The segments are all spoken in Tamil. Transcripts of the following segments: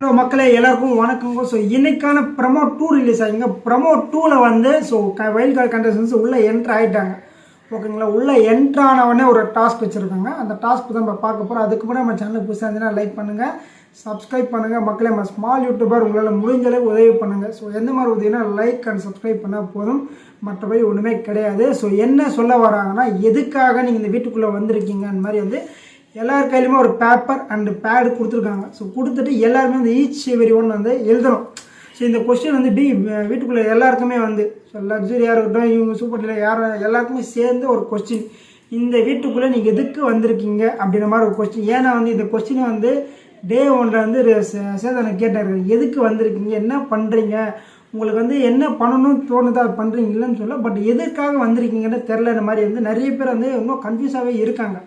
ஹலோ மக்களே எல்லாருக்கும் வணக்கங்க ஸோ இன்னைக்கான ப்ரமோ டூ ரிலீஸ் ஆகிங்க ப்ரமோ டூவில் வந்து ஸோ வைல்ட் கார்டு கண்டஸ்டன்ஸ் உள்ளே என்ட்ரு ஆகிட்டாங்க ஓகேங்களா? உள்ளே என்ட்ரு ஒரு டாஸ்க் வச்சுருக்காங்க. அந்த டாஸ்க் தான் நம்ம பார்க்க போகிறோம் அதுக்கு முன்னாடி நம்ம சேனல் புதுசாக இருந்துச்சுன்னா லைக் பண்ணுங்கள் சப்ஸ்கிரைப் பண்ணுங்கள் மக்களே நம்ம ஸ்மால் யூடியூபர் உங்களால் முடிஞ்ச அளவுக்கு உதவி பண்ணுங்கள் ஸோ எந்த மாதிரி உதவினா லைக் அண்ட் சப்ஸ்கிரைப் பண்ணால் போதும். மற்றபடி ஒன்றுமே கிடையாது. ஸோ என்ன சொல்ல வராங்கன்னா எதுக்காக நீங்கள் இந்த வீட்டுக்குள்ளே வந்திருக்கீங்க அந்த மாதிரி வந்து எல்லார் கையிலுமே ஒரு பேப்பர் அண்டு பேடு கொடுத்துருக்காங்க. ஸோ கொடுத்துட்டு எல்லாருமே வந்து ஈச் எவரி ஒன் வந்து எழுதணும். ஸோ இந்த கொஸ்டின் வந்து டி வீட்டுக்குள்ளே எல்லாருக்குமே வந்து ஸோ லக்ஸரியாக இருக்கட்டும் இவங்க சூப்பர் டீலர் யார் எல்லாருக்குமே சேர்ந்து ஒரு கொஸ்டின் இந்த வீட்டுக்குள்ளே நீங்கள் எதுக்கு வந்திருக்கீங்க அப்படின்ற மாதிரி ஒரு கொஸ்டின் ஏன்னா வந்து இந்த கொஸ்டினை வந்து டே ஒன்றில் வந்து சே- சேதனை கேட்டார். எதுக்கு வந்திருக்கீங்க? என்ன பண்ணுறீங்க உங்களுக்கு வந்து என்ன பண்ணணும்னு தோணுதா? அது பண்ணுறீங்க இல்லைன்னு சொல்ல பட் எதுக்காக வந்திருக்கீங்கன்னு தெரில இந்த மாதிரி வந்து நிறைய பேர் வந்து இன்னும் கன்ஃபியூஸாகவே இருக்காங்க.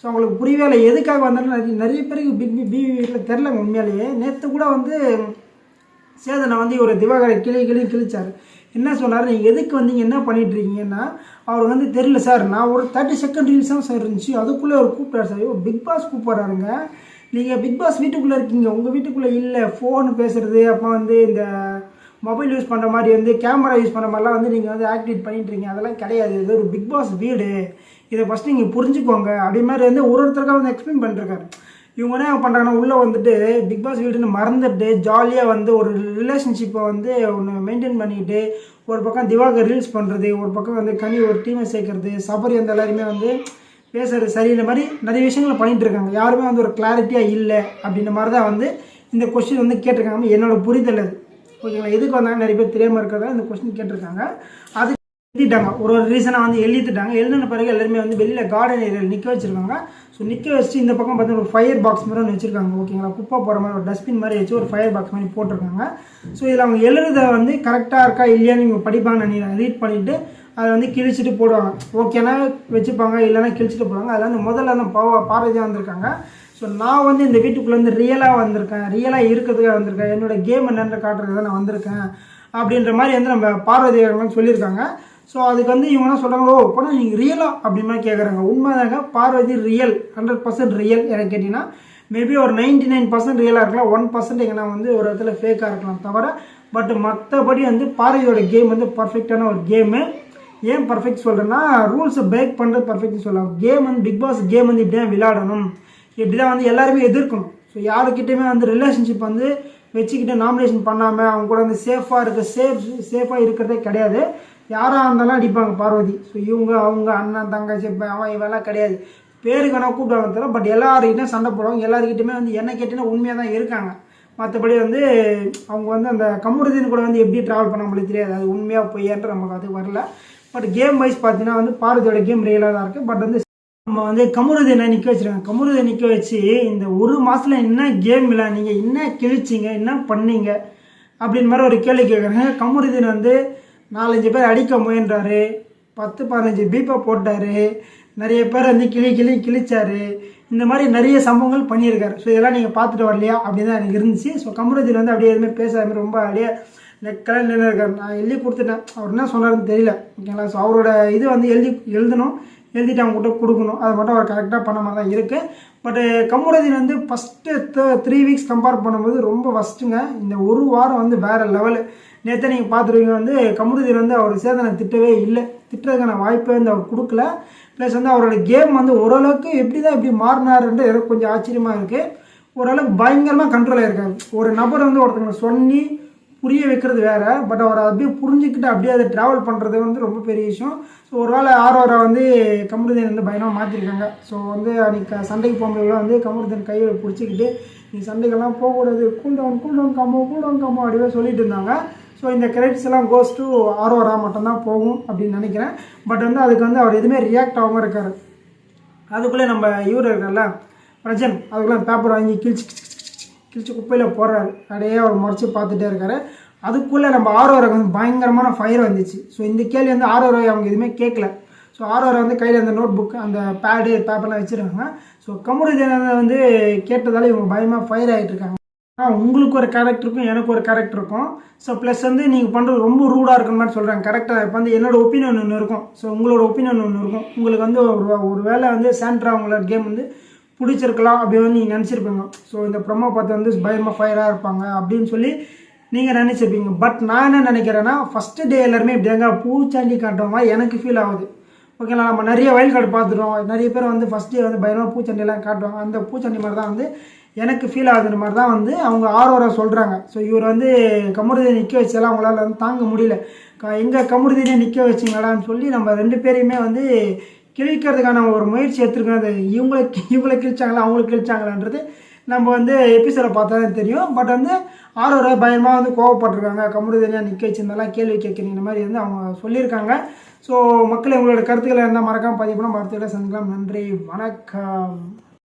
ஸோ அவங்களுக்கு புரியவே இல்லை. எதுக்காக வந்தாலும் நிறைய நிறைய பேருக்கு பிக் பி பிவி வீட்டில் தெரிலங்க உண்மையிலேயே. நேற்று கூட வந்து சேதனை வந்து ஒரு திவாகரை கிளி கிளி கிழிச்சார். என்ன சொன்னார்? நீங்கள் எதுக்கு வந்தீங்க? என்ன பண்ணிகிட்ருக்கீங்கன்னா அவர் வந்து தெரியல சார். நான் ஒரு தேர்ட்டி செகண்ட் ரீல்ஸ் தான் சார் இருந்துச்சு. அதுக்குள்ளே ஒரு கூப்பிட்டார் சார். ஐயோ பிக் பாஸ் கூப்பிட்றாருங்க. நீங்கள் பிக் பாஸ் வீட்டுக்குள்ளே இருக்கீங்க. உங்கள் வீட்டுக்குள்ளே இல்லை. ஃபோன் பேசுகிறது அப்போ வந்து இந்த மொபைல் யூஸ் பண்ணுற மாதிரி வந்து கேமரா யூஸ் பண்ணுற மாதிரிலாம் வந்து நீங்கள் வந்து ஆக்டிவேட் பண்ணிட்டு இருக்கீங்க. அதெல்லாம் கிடையாது. இது ஒரு பிக் பாஸ் வீடு. இதை ஃபஸ்ட் நீங்கள் புரிஞ்சுக்கோங்க. அப்படி மாதிரி வந்து ஒரு ஒருத்தருக்காக வந்து எக்ஸ்பிளைன் பண்ணிருக்காரு. இவங்க என்ன பண்ணுறாங்கன்னா உள்ளே வந்துட்டு பிக் பாஸ் வீடுன்னு மறந்துட்டு ஜாலியாக வந்து ஒரு ரிலேஷன்ஷிப்பை வந்து ஒன்று மெயின்டைன் பண்ணிக்கிட்டு ஒரு பக்கம் திவாகர் ரீல்ஸ் பண்ணுறது ஒரு பக்கம் வந்து கனி ஒரு டீமை சேர்க்கறது சபரி அந்த எல்லாருமே வந்து பேசுறது சரியில்லை. மாதிரி நிறைய விஷயங்களை பண்ணிகிட்டு இருக்காங்க. யாருமே வந்து ஒரு கிளாரிட்டியாக இல்லை அப்படின்ற மாதிரி தான் வந்து இந்த கொஸ்டின் வந்து கேட்டிருக்காங்க. என்னோட புரிதல் அது. ஓகேங்களா? எதுக்கு வந்தாங்க நிறைய பேர் தெரியாமல் இருக்கிறதா இந்த கொஸ்டின் கேட்டிருக்காங்க. அது எழுதிட்டாங்க ஒரு ஒரு ரீசனாக வந்து எழுதிட்டாங்க எழுதின பிறகு எல்லாருமே வந்து வெளியில் கார்டன் ஏரியாவில் நிற்க வச்சிருக்காங்க ஸோ நிற்க வச்சு இந்த பக்கம் பார்த்தீங்கன்னா ஒரு ஃபயர் பாக்ஸ் மாதிரி ஒன்று வச்சிருக்காங்க. ஓகேங்களா குப்பை போகிற மாதிரி ஒரு டஸ்ட்பின் மாதிரி வச்சு ஒரு ஃபயர் பாக்ஸ் மாதிரி போட்டிருக்காங்க. ஸோ இதில் அவங்க எழுதுறத வந்து கரெக்டாக இருக்கா இல்லையான்னு இவங்க படிப்பாங்கன்னு நினைக்கிறேன். ரீட் பண்ணிவிட்டு அதை வந்து கிழிச்சிட்டு போடுவாங்க. ஓகேனா வச்சுப்பாங்க இல்லைன்னா கிழிச்சிட்டு போடுவாங்க. அதில் வந்து முதல்ல அந்த பா பார்வதியாக வந்திருக்காங்க. ஸோ நான் வந்து இந்த வீட்டுக்குள்ளே வந்து ரியலாக வந்திருக்கேன். ரியலாக இருக்கிறதுக்காக வந்திருக்கேன். என்னோட கேம் என்னென்று காட்டுறதுக்கு நான் வந்திருக்கேன். அப்படின்ற மாதிரி வந்து நம்ம பார்வதி சொல்லியிருக்காங்க. ஸோ அதுக்கு வந்து இவங்க என்ன சொல்கிறாங்களோ ஓ நீங்கள் ரியலாக அப்படிமா கேட்குறாங்க உண்மைதாங்க Parvathi real hundred percent real எனக்கு கேட்டிங்கன்னா மேபி ஒரு நைன்டி நைன் பர்சன்ட் ரியலாக இருக்கலாம் ஒன் பர்சன்ட் எங்கன்னா வந்து ஒரு இடத்துல ஃபேக்காக இருக்கலாம் தவிர பட் மற்றபடி வந்து பார்வதியோட கேம் வந்து பர்ஃபெக்டான ஒரு கேமு ஏன் பர்ஃபெக்ட் சொல்கிறேன்னா ரூல்ஸை பிரேக் பண்ணுறது பர்ஃபெக்ட்னு சொல்லலாம் கேம் வந்து பிக் பாஸ் கேம் வந்து இப்படி தான் விளையாடணும். இப்படி தான் வந்து எல்லாருமே எதிர்க்கணும். ஸோ யாருக்கிட்டையுமே வந்து ரிலேஷன்ஷிப் வந்து வச்சுக்கிட்டு நாமினேஷன் பண்ணாமல் அவங்க கூட வந்து சேஃபாக இருக்க சேஃப் சேஃபாக இருக்கிறதே கிடையாது. யாராக இருந்தாலும் அடிப்பாங்க பார்வதி. ஸோ இவங்க அவங்க அண்ணன் தங்கச்சி அவன் இவெல்லாம் கிடையாது. பேருக்கு வேணால் கூப்பிட்டு தவிர பட் எல்லாருக்கிட்டையும் சண்டை போடுவாங்க. எல்லாருக்கிட்டையுமே வந்து என்ன கேட்டீங்கன்னா உண்மையாக தான் இருக்காங்க. மற்றபடி வந்து அவங்க வந்து அந்த கமுருதீன் கூட வந்து எப்படி ட்ராவல் பண்ண முடியும் தெரியாது. அது உண்மையாக பொய்யான்ற நமக்கு அது வரல. பட் கேம் வைஸ் பார்த்தீங்கன்னா வந்து பார்வதியோட கேம் ரியலாக தான் இருக்குது பட் வந்து நம்ம வந்து கமுருதீனை நிற்க வச்சிருக்காங்க. கமுருதை நிற்க வச்சு இந்த ஒரு மாதத்தில் என்ன கேம் விளையாடுனீங்க என்ன கிழிச்சிங்க என்ன பண்ணீங்க அப்படின்னு மாதிரி ஒரு கேள்வி கேட்குறாங்க கமுருதீன் வந்து நாலஞ்சு பேர் அடிக்க முயன்றாரு. பத்து பதினஞ்சு பீப்பை போட்டார். நிறைய பேர் வந்து கிளி கிளி கிழிச்சாரு. இந்த மாதிரி நிறைய சம்பவங்கள் பண்ணியிருக்காரு. ஸோ இதெல்லாம் நீங்கள் பார்த்துட்டு வரலையா? அப்படின்னு தான் எனக்கு இருந்துச்சு. ஸோ கமுருதீன் வந்து அப்படியே எதுவுமே பேசாம ரொம்ப அப்படியே நெக்கல நின்று இருக்காரு நான் எழுதி கொடுத்துட்டேன். அவர் என்ன சொன்னார்னு தெரியல. ஓகேங்களா? ஸோ அவரோட இது வந்து எழுதி எழுதணும். எழுதிட்டு அவங்க கிட்ட கொடுக்கணும். அதை மட்டும் அவர் கரெக்டாக பண்ண மாதிரி தான் இருக்குது பட்டு கமுருதீன் வந்து ஃபஸ்ட்டு த்ரீ வீக்ஸ் கம்பேர் பண்ணும்போது ரொம்ப ஃபஸ்ட்டுங்க இந்த ஒரு வாரம் வந்து வேறு லெவலு நேற்று நீங்கள் பார்த்துருவீங்க வந்து கமுருதீன் வந்து அவர் சேதனை திட்டவே இல்லை. திட்டுறதுக்கான வாய்ப்பே வந்து அவர் கொடுக்கல. ப்ளஸ் வந்து அவரோட கேம் வந்து ஓரளவுக்கு எப்படி தான் இப்படி மாறினாருன்றது எனக்கு கொஞ்சம் ஆச்சரியமாக இருக்குது ஓரளவுக்கு பயங்கரமாக கண்ட்ரோல் ஆகிருக்காங்க ஒரு நபர் வந்து ஒருத்தவங்க சொல்லி புரிய வைக்கிறது வேறு பட் அவர் அப்படியே புரிஞ்சுக்கிட்டு அப்படியே அதை ட்ராவல் பண்ணுறது வந்து ரொம்ப பெரிய விஷயம். ஸோ ஒரு வேளை ஆரோரை வந்து கமருதீன் வந்து பயணமாக மாற்றிருக்காங்க ஸோ வந்து அன்றைக்கி சண்டைக்கு போகும்போது வந்து கமருதீன் கையை பிடிச்சிக்கிட்டு நீ சண்டைக்கெல்லாம் போகக்கூடாது. கூல் டவுன் கூல் டவுன் காமோ கூல் டவுன் காமோ அப்படியே சொல்லிட்டு இருந்தாங்க. ஸோ இந்த கிரெடிட்ஸ் எல்லாம் கோஸ் டு ஆரோரா மட்டும்தான் போகும் அப்படின்னு நினைக்கிறேன். பட் வந்து அதுக்கு வந்து அவர் எதுவுமே ரியாக்ட் ஆகாமல் இருக்கார். அதுக்குள்ளே நம்ம இவர் இருக்கார்ல பிரஜன் அதுக்குள்ளே பேப்பர் வாங்கி கிழிச்சு கிழிச்சு குப்பையில் போடுறாரு. அப்படியே அவர் முறைச்சி பார்த்துட்டே இருக்காரு. அதுக்குள்ளே நம்ம ஆரோராக்கு வந்து பயங்கரமான ஃபயர் வந்துச்சு. ஸோ இந்த கேள்வி வந்து ஆரோரை அவங்க எதுவுமே கேட்கல. ஸோ ஆரோரை வந்து கையில் அந்த நோட் புக் அந்த பேடு பேப்பர்லாம் வச்சுருக்காங்க. ஸோ கமுருதீனை வந்து கேட்டதால் இவங்க பயமாக ஃபயர் ஆகிட்டு இருக்காங்க. ஆ உங்களுக்கு ஒரு கேரக்டர் இருக்கும் எனக்கு ஒரு கேரக்டர் இருக்கும். ஸோ ப்ளஸ் வந்து நீங்கள் பண்ணுறது ரொம்ப ரூடாக இருக்கிற மாதிரி சொல்கிறாங்க கரெக்டாக இப்போ வந்து என்னோட ஒப்பீனியன் ஒன்று இருக்கும். ஸோ உங்களோட ஒப்பீனியன் ஒன்று இருக்கும். உங்களுக்கு வந்து ஒரு ஒரு வேளை வந்து சாண்ட்ரா உங்களோட கேம் வந்து பிடிச்சிருக்கலாம் அப்படின்னு நீங்கள் நினச்சிருப்பீங்க. ஸோ இந்த ப்ரொமோ பார்த்து வந்து பயமாக ஃபயராக இருப்பாங்க அப்படின்னு சொல்லி நீங்கள் நினச்சிருப்பீங்க. பட் நான் என்ன நினைக்கிறேன்னா ஃபஸ்ட்டு டே எல்லாருமே இப்படியாங்க பூச்சாண்டி மாதிரி எனக்கு ஃபீல் ஆகுது. ஓகேங்களா நம்ம நிறைய வயல் கார்டு பார்த்துட்டோம். நிறைய பேர் வந்து ஃபஸ்ட் டே வந்து பயமாக பூச்சாண்டிலாம் காட்டுவாங்க. அந்த பூச்சண்டி மாதிரி தான் வந்து எனக்கு ஃபீல் ஆகுதுன்ற மாதிரி தான் வந்து அவங்க ஆர்வராக சொல்கிறாங்க ஸோ இவர் வந்து கமருதீனை நிற்க வச்செல்லாம் அவங்களால வந்து தாங்க முடியல. எங்கள் எங்க கமருதீனை நிற்க வச்சிங்களான்னு சொல்லி நம்ம ரெண்டு பேரையுமே வந்து கிழிக்கிறதுக்கான ஒரு முயற்சி எடுத்துருக்கோம் அது இவங்களை இவங்களை கிழிச்சாங்களா அவங்களை கிழிச்சாங்களான்றது நம்ம வந்து எபிசோடை பார்த்தா தான் தெரியும். பட் வந்து ஆரோர பயமாக வந்து கோவப்பட்டிருக்காங்க. கமருதீனியாக நிற்க வச்சிருந்தாலாம் கேள்வி கேட்குறீங்க. இந்த மாதிரி வந்து அவங்க சொல்லியிருக்காங்க. ஸோ மக்கள் உங்களோட கருத்துக்களை இருந்தால் மறக்காமல் பதிவு பண்ண மருத்துவர்களை சந்திக்கலாம். நன்றி வணக்கம்.